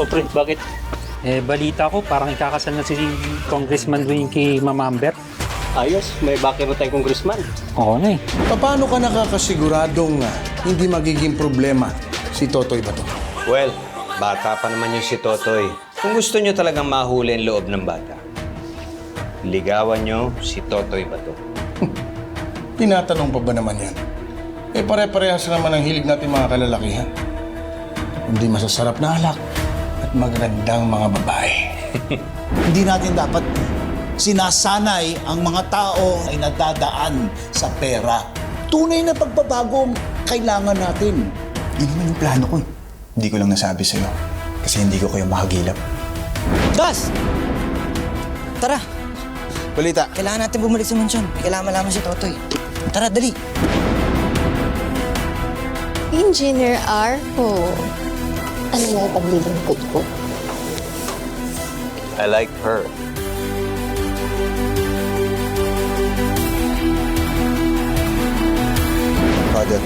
O pre, bakit? Eh, balita ko, parang ikakasal na si Congressman Winky Mamambet. Ayos, may bakit na tayong congressman. Oo na eh. Paano ka nakakasiguradong ah, hindi magiging problema si Totoy Bato? Well, bata pa naman yung si Totoy. Kung gusto nyo talagang mahuli ang loob ng bata, ligawan nyo si Totoy Bato. Tinatanong pa ba naman yan? Eh pare-parehas naman ang hilig natin mga kalalakihan. Hindi masasarap na alak at magandang mga babae. Hindi natin dapat sinasanay ang mga tao ay nadadaan sa pera. Tunay na pagbabago ang kailangan natin. Yun naman yung plano ko eh. Hindi ko lang nasabi sa'yo. Kasi hindi ko kayo makagilap. Gas! Tara, Balita. kailangan natin bumalik sa mansyon. May kailangan malaman si Totoy. Tara, dali. Engineer Arpo. Ano na yung paglilingkod ko? I like her. Father.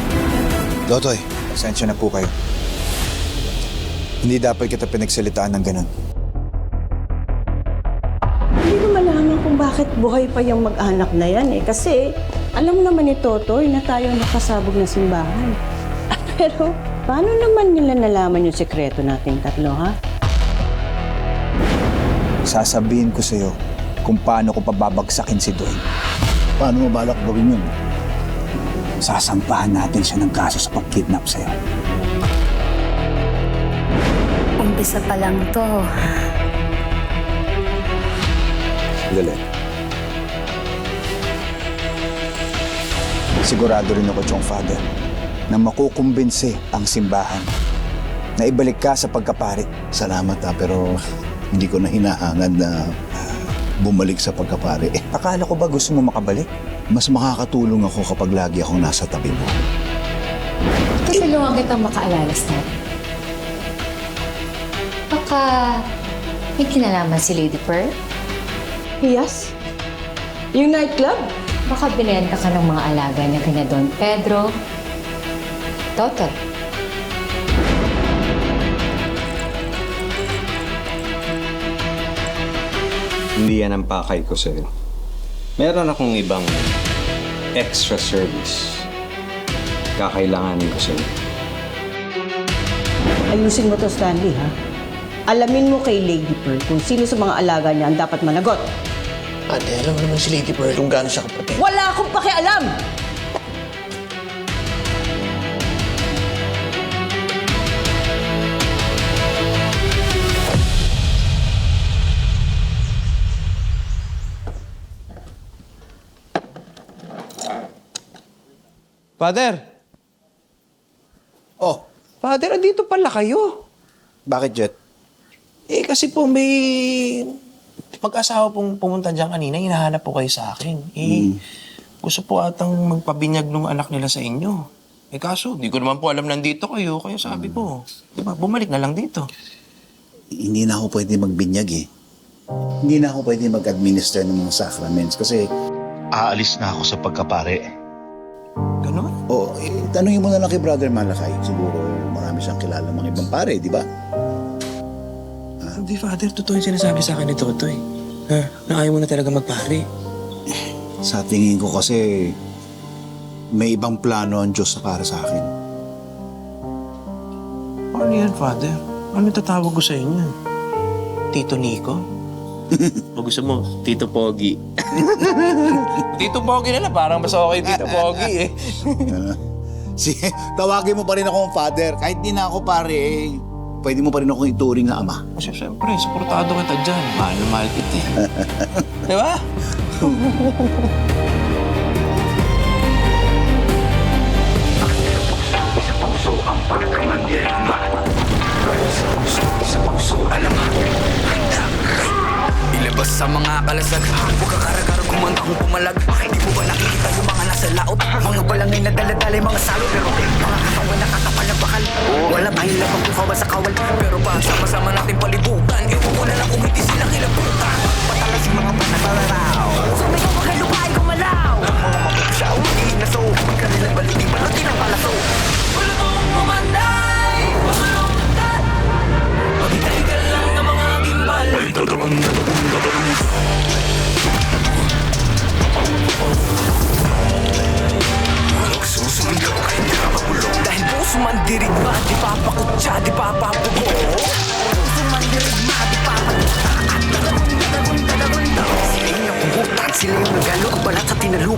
Dotoy, pasensya na po kayo. Hindi dapat kita pinagsalitaan ng ganun. Hindi ko malaman kung bakit buhay pa yung mag-anak na yan eh. Kasi alam naman ni Totoy na tayo nakasabog na simbahan. Pero paano naman nila nalaman yung sekreto natin tatlo, ha? Sasabihin ko sa'yo kung paano ko pababagsakin si Doy. Paano mo balak gawin yun? Sasampahan natin siya ng kaso sa pag-kidnap sa'yo. Umpisa pa lang to. Galit. Sigurado rin ako, Chong Father, na makukumbinsi ang simbahan na ibalik ka sa pagkapari. Salamat ha, pero hindi ko na hinahangad na bumalik sa pagkapare. Akala ko ba gusto mo makabalik? Mas makakatulong ako kapag lagi akong nasa tabi mo. Tutulungan kitang makaalala sa Baka may kinalaman si Lady Pearl? Yes? Yung nightclub? Baka binenta ka ng mga alaga niya kina Don Pedro. Totoy. Hindi yan ang pakay ko sa'yo. Meron akong ibang extra service. Kakailanganin ko sa'yo. Ayusin mo to, Stanley, ha? Alamin mo kay Lady Pearl kung sino sa mga alaga niya ang dapat managot. Ate, alam mo naman si Lady Pearl kung gaano siya kapatid. Wala akong pakialam! Father! Oh, Father, andito pala kayo. bakit, Jet? Eh, kasi po may mag-asawa pong pumunta dyan kanina, hinahanap po kayo sa akin. Eh, gusto po atang magpabinyag ng anak nila sa inyo. Eh kaso, di ko naman po alam nandito kayo, kaya sabi ko, di ba, bumalik na lang dito. Hindi na ako pwede magbinyag eh. Hindi na ako pwede mag-administer ng mga sacraments kasi aalis na ako sa pagkapare. Ganon? O, eh, tanungin mo na lang kay Brother Malakay. Siguro marami siyang kilala mga ibang pare, di ba? Hindi, Father, totoo yung sinasabi sa akin ni Totoy. Ha? Na ayaw mo na talaga magpare. Sa tingin ko kasi may ibang plano ang Diyos para sa akin. Paano yan, Father? Ano tatawag ko sa inyo? Tito Nico? o gusto mo, Tito Pogi? Tito Pogi na lang, parang mas okay Tito Pogi eh. si, tawagin mo pa rin akong father. Kahit di na ako pare, eh, pwede mo pa rin akong ituring na ama. Kasi siyempre, suportado kita dyan. Mahal na mahal kita eh. Di ba? Ilabas sa mga kalasag. Huwag ka karagar kumanta kung pumalag. Di mo ba nakikita yung mga nasa laot? Mga balangay na daladalay mga salot Pero mga katawan na kakapal na bakal Wala tayong labang kung kawa sa kawal Pero pag sama-sama natin palibutan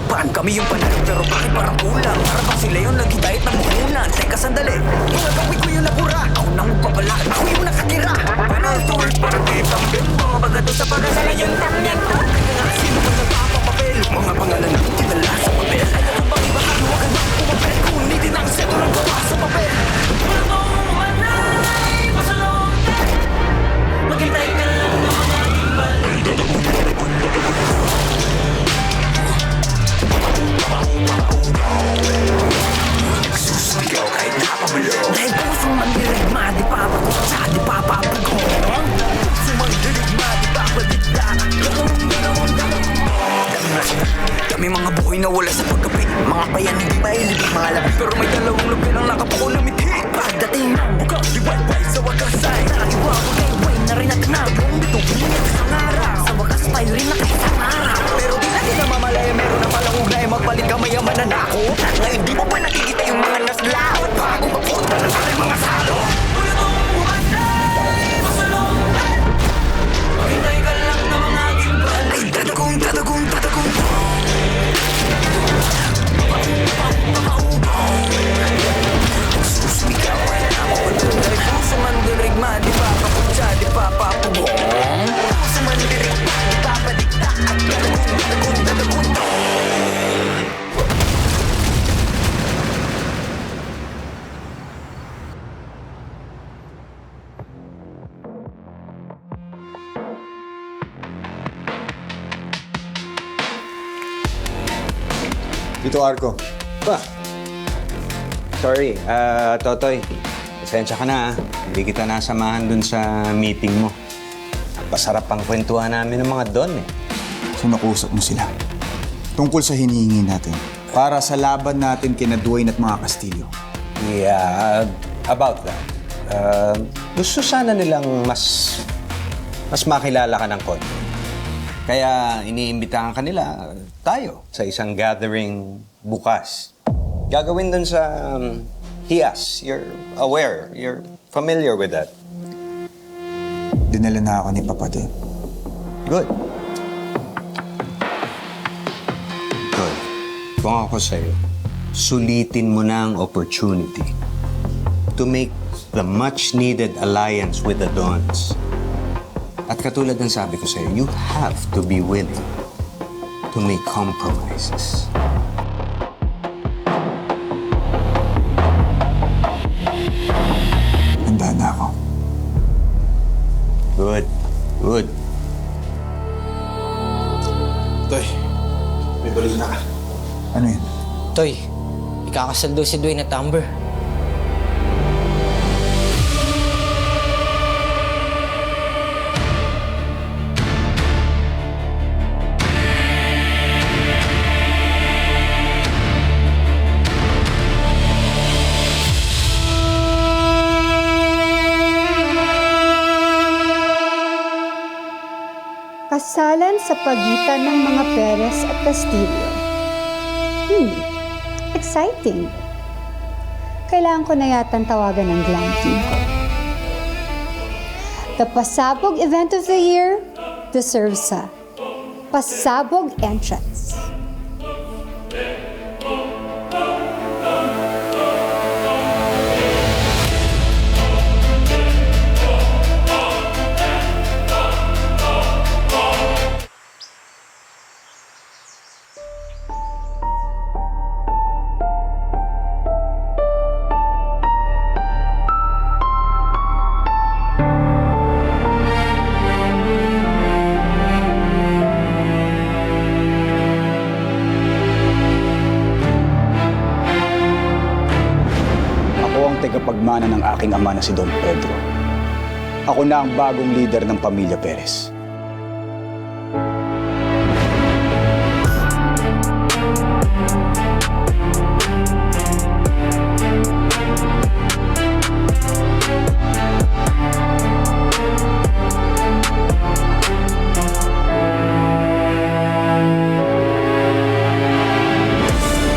tinalupan Kami yung panalo pero bakit parang kulang? Para bang sila yung naghitayat ng muhunan Teka sandali, mga gawin ko yung nabura Ako nang magpapala, ako yung nakatira. Panal tour, parang di tambing. Mga bagato sa pagkasalan yung Arco. Ba? Sorry, ah, Totoy. Pasensya ka na, ah. Hindi kita nasamahan dun sa meeting mo. Pasarap ang kwentuhan namin ng mga don, eh. So nakusap mo sila. Tungkol sa hinihingi natin. Para sa laban natin kina Dwayne at mga Castillo. Yeah, about that. Uh, gusto sana nilang mas mas makilala ka ng konti. Kaya iniimbitahan ka nila tayo sa isang gathering bukas. Gagawin dun sa um, Hias. You're aware. You're familiar with that. Dinala na ako ni Papa din. Good. Good. Kung ako sa'yo, sulitin mo na ang opportunity to make the much-needed alliance with the Dons. At katulad ng sabi ko sa'yo, you have to be willing to make compromises. Handa na ako. Good. Good. Toy, may balita na ka. Ano yun? Toy, ikakasal daw si Dwayne at Amber. Sa pagitan ng mga Perez at Castillo. Hmm, exciting. Kailangan ko na yatang tawagan ng glam team ko. The Pasabog Event of the Year deserves a Pasabog entrance. Ng aking ama na si Don Pedro. Ako na ang bagong leader ng pamilya Perez.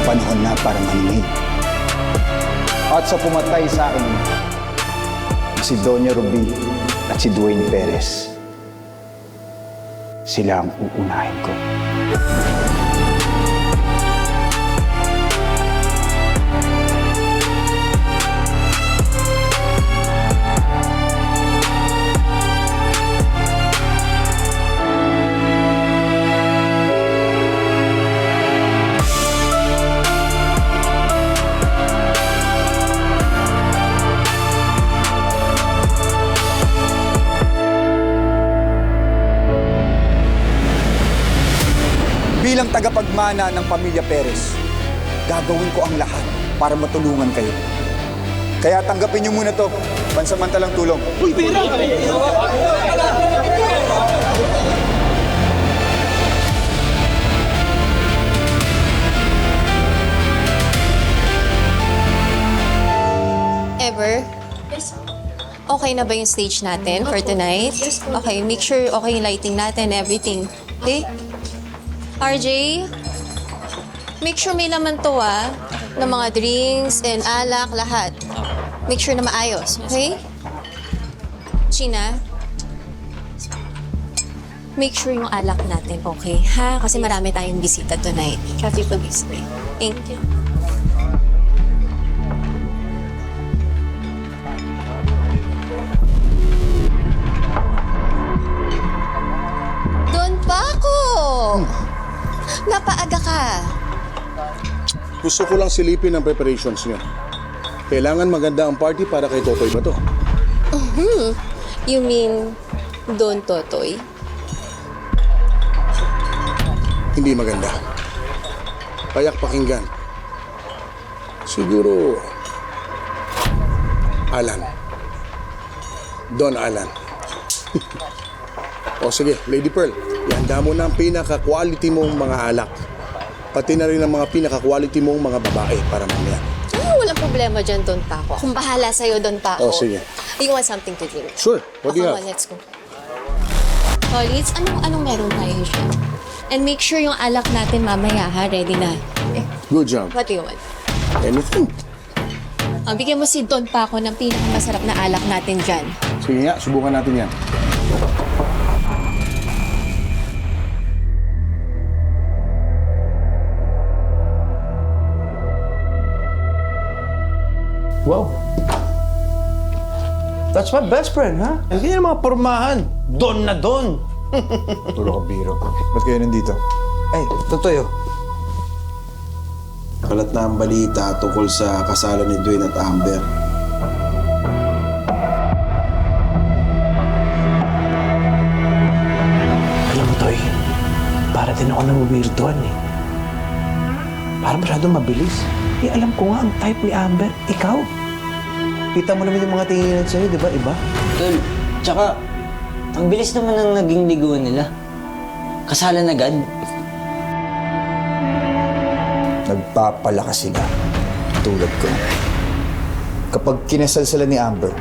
Panahon na para maningil. At sa pumatay sa akin, si Doña Ruby at si Dwayne Perez. Sila ang uunahin ko. Bilang tagapagmana ng pamilya Perez, gagawin ko ang lahat para matulungan kayo. Kaya tanggapin niyo muna to, pansamantalang tulong. Uy, Ever? Okay na ba yung stage natin for tonight? Okay, make sure okay yung lighting natin, everything. Okay? RJ, make sure may laman to ah, ng mga drinks and alak, lahat. Make sure na maayos, okay? Gina, make sure yung alak natin okay, ha? Kasi marami tayong bisita tonight. Traffic police. Thank you. Doon pa ako! Napaaga ka. Gusto ko lang silipin ang preparations niyo. Kailangan maganda ang party para kay Totoy ba to? Mhm. You mean, Don Totoy? Hindi maganda. Payak pakinggan. Siguro, Alan. Don Alan. o sige, Lady Pearl, ihanda mo na ang pinaka-quality mong mga alak. Pati na rin ang mga pinaka-quality mong mga babae para mamaya. Ah, walang problema dyan, Don Paco. Akong bahala sa'yo, Don Paco. Oh, sige. You want something to drink? Sure, what do you Oh, have? let's go. Colleagues, anong, anong meron tayo dyan? And make sure yung alak natin mamaya, ha? Ready na. Eh, Good job. what do you want? Anything. Ah, bigyan mo si Don Paco ng pinakamasarap na alak natin dyan. Sige nga, subukan natin yan. Wow. That's my best friend, ha? Hindi na mga pormahan. Don na don. Puro ka biro. Ba't kayo nandito? Ay, Totoyo. Kalat na ang balita tungkol sa kasalan ni Dwayne at Amber. Alam mo, Toy, para din ako nabubirtuhan eh. Para masyadong mabilis. Eh, alam ko nga ang type ni Amber, ikaw. Kita mo naman yung mga tinginan sa'yo, di ba? Iba? Tol, tsaka, ang bilis naman ng naging liguan nila. Kasalan agad. Nagpapalakas sila. Tulad ko. Kapag kinasal sila ni Amber,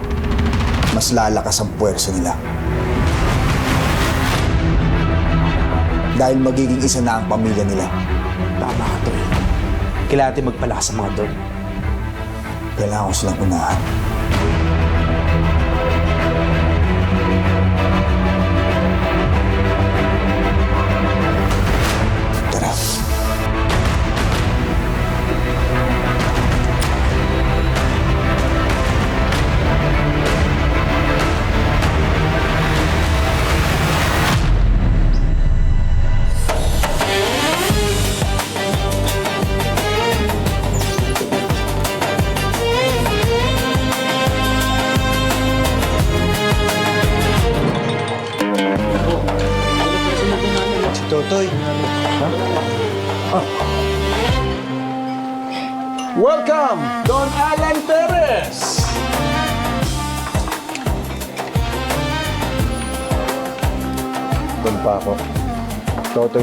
mas lalakas ang puwersa nila. Dahil magiging isa na ang pamilya nila. Tama ka, Toy. Kailangan natin magpalakas sa mga Don. Kailangan ko silang unahan.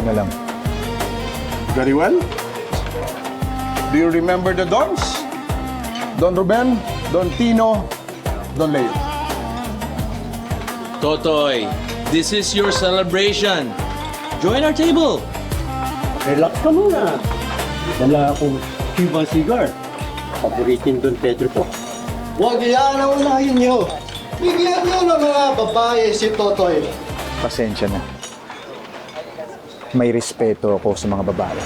Na lang. Very well. Do you remember the Dons? Don Ruben, Don Tino, Don Leo. Totoy, this is your celebration. Join our table. Relax ka muna. Dala akong Cuban cigar. Paboritin Don Pedro to. Huwag yan ang unahin niyo. Bigyan niyo ng mga babae si Totoy. Pasensya na. May respeto ako sa mga babae.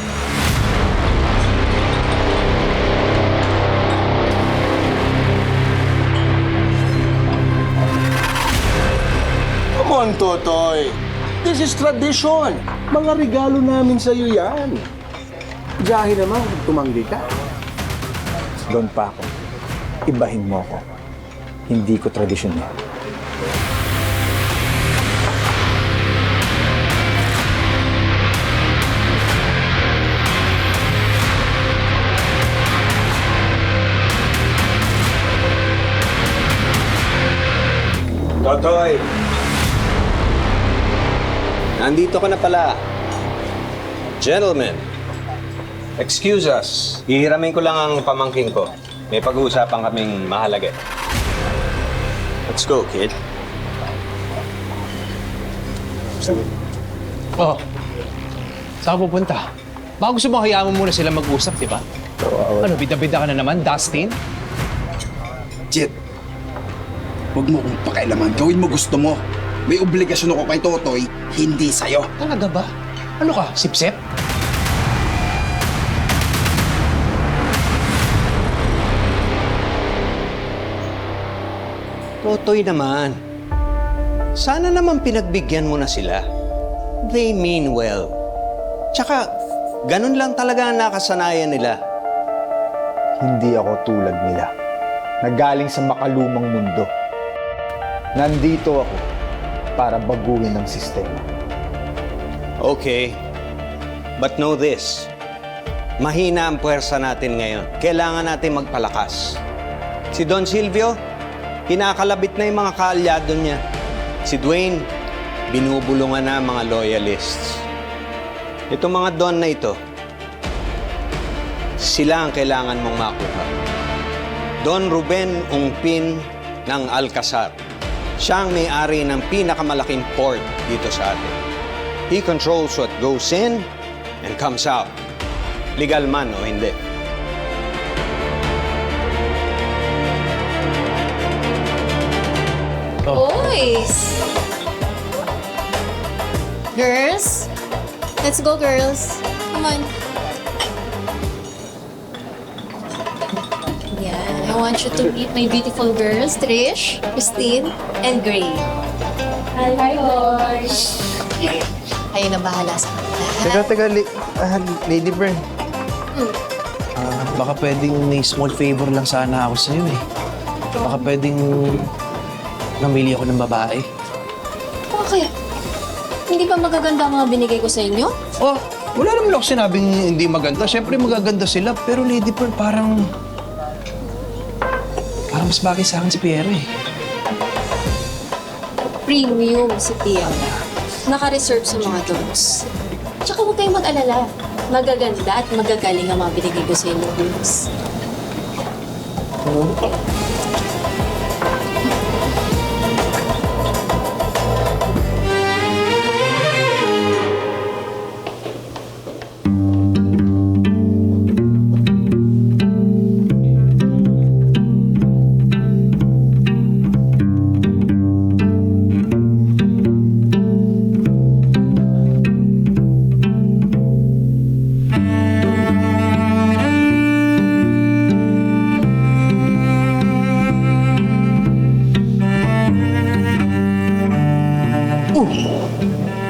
Come on, Totoy. This is tradition. Mga regalo namin sa iyo yan. Diyahe naman, tumanggi ka. Don Paco, ibahin mo ko. Hindi ko tradisyon yan. Totoy! Nandito ka na pala. Gentlemen, excuse us. Hihiramin ko lang ang pamangking ko. May pag-uusapan kaming mahalaga. Let's go, kid. Oh, saan ka pupunta? Baka gusto mo hayaan mo muna sila mag-usap, di ba? Ano, bida-bida ka na naman, Dustin? Jet, huwag mo kong pakailaman. Gawin mo gusto mo. May obligasyon ako kay Totoy, hindi sa'yo. Talaga ba? Ano ka, sip-sip? Totoy naman. Sana naman pinagbigyan mo na sila. They mean well. Tsaka, ganun lang talaga ang nakasanayan nila. Hindi ako tulad nila. Nagaling sa makalumang mundo. Nandito ako para baguhin ang sistema. Okay. But know this. Mahina ang puwersa natin ngayon. Kailangan natin magpalakas. Si Don Silvio, kinakalabit na yung mga kaalyado niya. Si Dwayne, binubulungan na mga loyalists. Itong mga Don na ito, sila ang kailangan mong makuha. Don Ruben Ungpin ng Alcazar. Siya ang may-ari ng pinakamalaking port dito sa atin. He controls what goes in and comes out. Legal man o hindi. Boys! Girls? Let's go, girls. Come on. Want you to meet my beautiful girls, Trish, Christine, and Gray. Hi, boys! Kayo na bahala sa kanila. Teka, teka, li- ah, Lady Bern. Ah, baka pwedeng may small favor lang sana ako sa'yo eh. Baka pwedeng namili ako ng babae. Bakit? Hindi ba magaganda ang mga binigay ko sa inyo? Oh, wala naman ako sinabing hindi maganda. Siyempre magaganda sila, pero Lady Pearl parang... Mas bagay sa akin si Pierre eh. Premium si Tiana. Naka-reserve sa mga dogs. Tsaka huwag kayong mag-alala. Magaganda at magagaling ang mga binigay ko sa inyo, girls. Oh!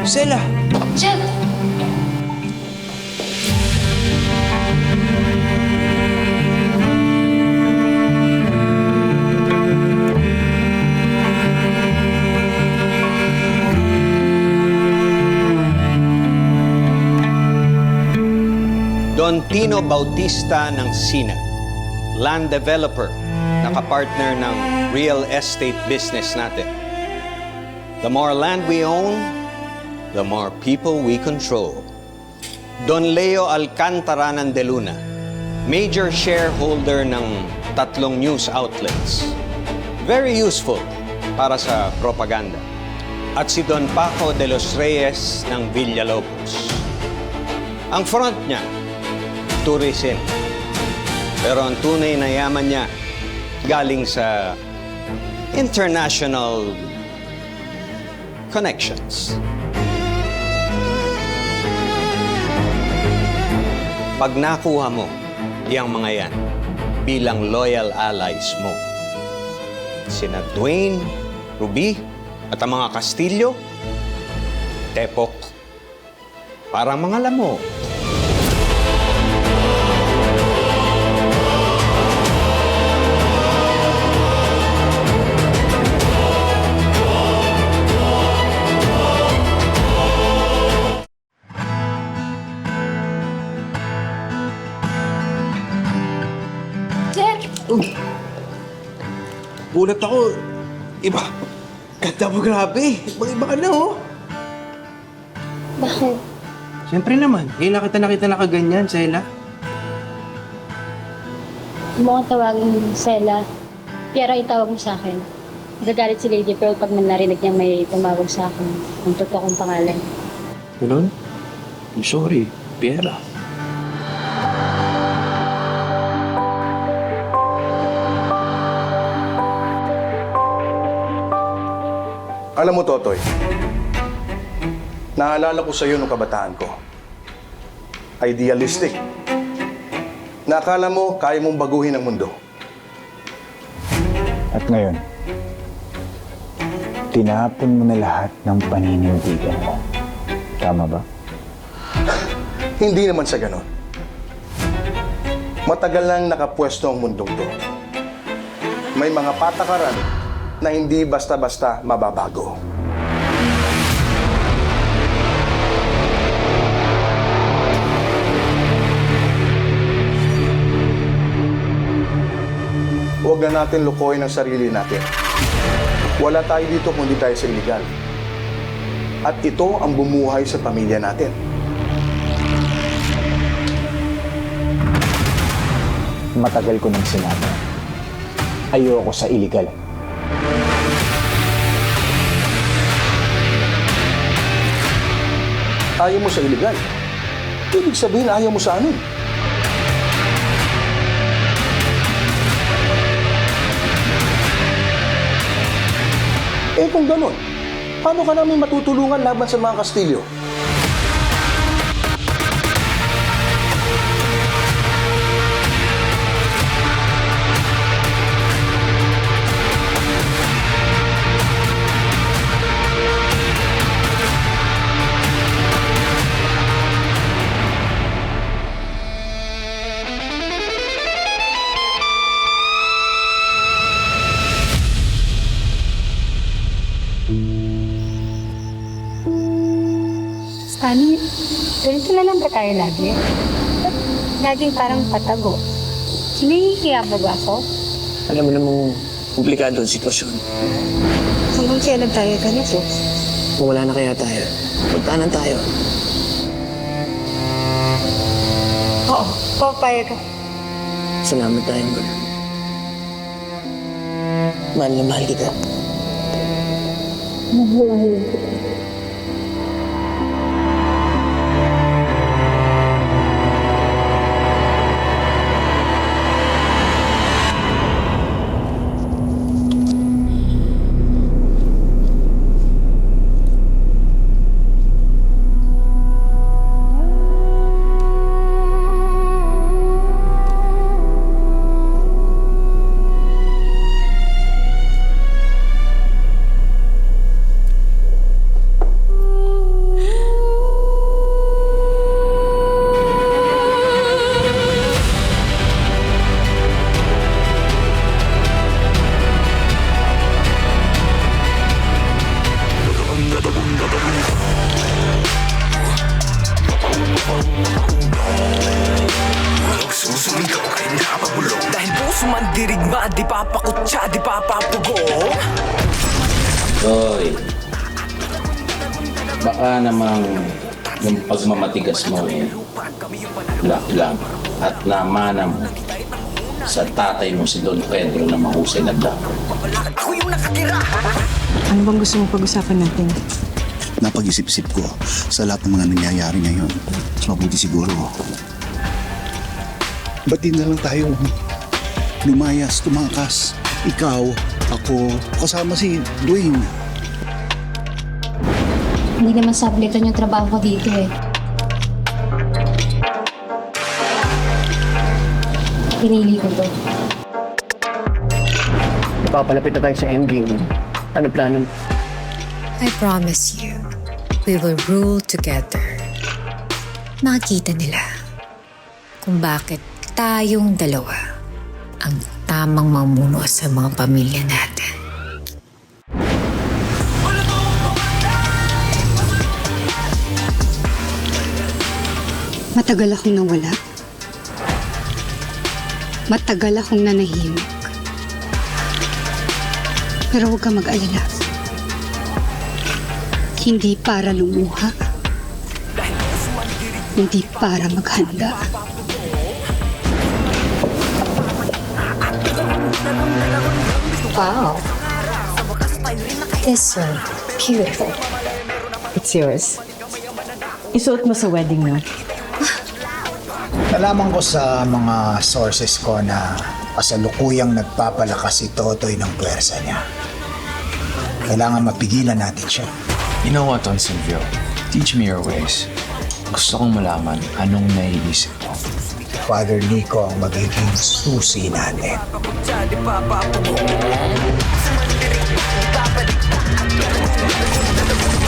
Sela! Jen! Don Tino Bautista ng Sina, land developer, nakapartner ng real estate business natin. The more land we own, the more people we control. Don Leo Alcantara ng De Luna, major shareholder ng tatlong news outlets. Very useful para sa propaganda. At si Don Paco de los Reyes ng Villalobos. Ang front niya, tourism. Pero ang tunay na yaman niya galing sa international connections. Pag nakuha mo yung mga yan bilang loyal allies mo, sina Dwayne, Ruby, at ang mga Castillo, Tepok, parang mga lamo. Jeff! Gulat ako. Iba. Ganda mo grabe. Ibang-iba ka na, oh. Bakit? Siyempre naman. Kailan kita nakita nakaganyan, Sela? Mukhang tawagin Sela. Pero itawag mo sa akin. Nagagalit si Lady Pearl pag narinig niya may tumawag sa akin. Ang totoo kong pangalan. Ganun? I'm sorry. Piera. Alam mo, Totoy, naalala ko sa iyo nung kabataan ko. Idealistic. Nakala mo kaya mong baguhin ang mundo. At ngayon, tinapon mo na lahat ng paninindigan mo. Tama ba? Hindi naman sa ganon. Matagal nang nakapwesto ang mundong to. May mga patakaran na hindi basta-basta mababago. Huwag na natin lukoyin ang sarili natin. Wala tayo dito kundi tayo sa illegal. At ito ang bumuhay sa pamilya natin. Matagal ko nang sinabi. Ayoko sa illegal. Ayaw mo sa illegal. Ibig sabihin, ayaw mo sa amin. Eh kung ganun, paano ka namin matutulungan laban sa mga Kastilyo? Na lang ba tayo lagi? Ba't Laging parang patago. Hinihiya ba ba ako? Alam mo namang komplikado ang sitwasyon. Hanggang kailan tayo ganito? Kung wala na kaya tayo, magtanan tayo. Oo, papayag ka. Salamat tayong gano'n. Mahal na mahal kita. Mahal kita. Pagmamatigas mo eh, luck lang at namana mo sa tatay mo si Don Pedro na mahusay na black. Ako yung nakatira Ano bang gusto mo pag-usapan natin? Napag-isip-isip ko sa lahat ng mga nangyayari ngayon. Mas mabuti siguro ba't di na lang tayo lumayas, tumakas? Ikaw, ako, kasama si Dwayne. Hindi naman sablitan yung trabaho ko dito eh. Pinili ko to. Napapalapit na tayo sa endgame. Ano plano? I promise you, we will rule together. Makikita nila kung bakit tayong dalawa ang tamang mamuno sa mga pamilya natin. Matagal akong nawala. Matagal akong nanahimik. Pero huwag ka mag-alala. Hindi para lumuha. Hindi para maghanda. Wow. This one, beautiful. It's yours. Isuot mo sa wedding mo. Nalaman ko sa mga sources ko na kasalukuyang nagpapalakas si Totoy ng pwersa niya. Kailangan mapigilan natin siya. You know what, Don Silvio? Teach me your ways. Gusto kong malaman anong naiisip mo. Father Nico ang magiging susi natin. Thank you.